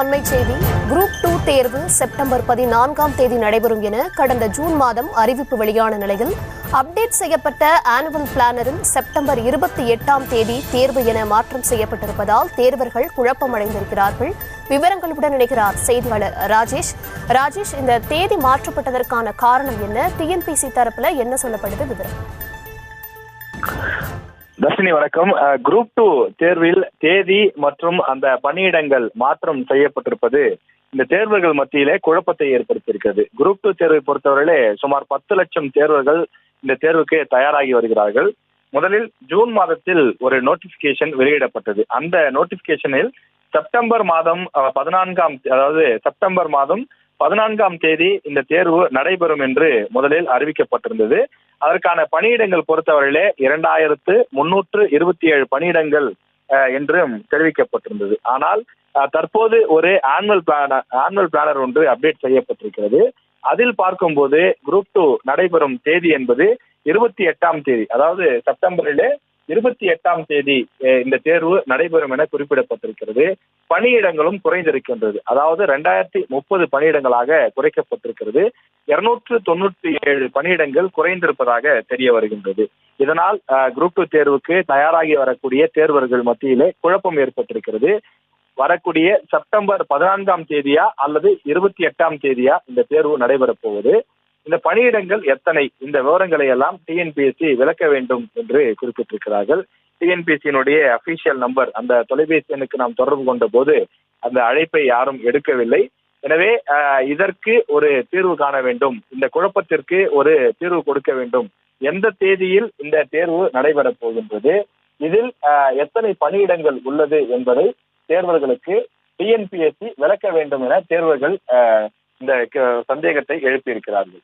அண்மை செய்தி. Group two தேர்வு செப்டம்பர் பதினான்காம் தேதி நடைபெறும் என கடந்த ஜூன் மாதம் அறிவிப்பு வெளியான நிலையில் அப்டேட் செய்யப்பட்ட ஆனுவல் பிளானரில் செப்டம்பர் இருபத்தி எட்டாம் தேதி தேர்வு என மாற்றம் செய்யப்பட்டிருப்பதால் தேர்வர்கள் குழப்பமடைந்திருக்கிறார்கள். விவரங்களுடன் இணைகிறார் செய்தியாளர் ராஜேஷ். ராஜேஷ் இந்த தேதி மாற்றப்பட்டதற்கான காரணம் என்ன? டிஎன்பிசி தரப்புல என்ன சொல்லப்படுது? விவரம். தர்ஷினி வணக்கம். குரூப் டூ தேர்வில் தேதி மற்றும் அந்த பணியிடங்கள் மாற்றம் செய்யப்பட்டிருப்பது இந்த தேர்வுகள் மத்தியிலே குழப்பத்தை ஏற்படுத்தியிருக்கிறது. குரூப் டூ தேர்வை பொறுத்தவரையிலே சுமார் பத்து லட்சம் தேர்வர்கள் இந்த தேர்வுக்கு தயாராகி வருகிறார்கள். முதலில் ஜூன் மாதத்தில் ஒரு நோட்டிபிகேஷன் வெளியிடப்பட்டது. அந்த நோட்டிபிகேஷனில் செப்டம்பர் மாதம் அஹ், பதினான்காம் அதாவது செப்டம்பர் மாதம் பதினான்காம் தேதி இந்த தேர்வு நடைபெறும் என்று முதலில் அறிவிக்கப்பட்டிருந்தது. அதற்கான பணியிடங்கள் பொறுத்தவரையிலே இரண்டாயிரத்து முன்னூற்று இருபத்தி ஏழு பணியிடங்கள் என்றும் தெரிவிக்கப்பட்டிருந்தது. ஆனால் தற்போது ஒரு ஆனுவல் பிளானர் ஆனுவல் பிளானர் ஒன்று அப்டேட் செய்யப்பட்டிருக்கிறது. அதில் பார்க்கும்போது குரூப் டூ நடைபெறும் தேதி என்பது இருபத்தி எட்டாம் தேதி அதாவது செப்டம்பரிலே இருபத்தி எட்டாம் தேதி இந்த தேர்வு நடைபெறும் என குறிப்பிடப்பட்டிருக்கிறது. பணியிடங்களும் குறைந்திருக்கின்றது. அதாவது ரெண்டாயிரத்தி முப்பது பணியிடங்களாக குறைக்கப்பட்டிருக்கிறது. இருநூற்று தொண்ணூற்றி ஏழு பணியிடங்கள் குறைந்திருப்பதாக தெரிய வருகின்றது. இதனால் குரூப் டூ தேர்வுக்கு தயாராகி வரக்கூடிய தேர்வர்கள் மத்தியிலே குழப்பம் ஏற்பட்டிருக்கிறது. வரக்கூடிய செப்டம்பர் பதினான்காம் தேதியா அல்லது இருபத்தி எட்டாம் தேதியா இந்த தேர்வு நடைபெறப் போவது இந்த பணியிடங்கள் எத்தனை? இந்த விவரங்களை எல்லாம் டிஎன்பிஎஸ்சி விளக்க வேண்டும் என்று குறிப்பிட்டிருக்கிறார்கள். டிஎன்பிஎஸ்சியினுடைய அபிஷியல் நம்பர் அந்த தொலைபேசி எண்ணுக்கு நாம் தொடர்பு கொண்ட போது அந்த அழைப்பை யாரும் எடுக்கவில்லை. எனவே இதற்கு ஒரு தீர்வு காண வேண்டும். இந்த குழப்பத்திற்கு ஒரு தீர்வு கொடுக்க வேண்டும். எந்த தேதியில் இந்த தேர்வு நடைபெறப் போகின்றது? இதில் எத்தனை பணியிடங்கள் உள்ளது என்பதை தேர்வர்களுக்கு டிஎன்பிஎஸ்சி விளக்க வேண்டும் என தேர்வர்கள் இந்த க- சந்தேகத்தை எழுப்பியிருக்கிறார்கள்.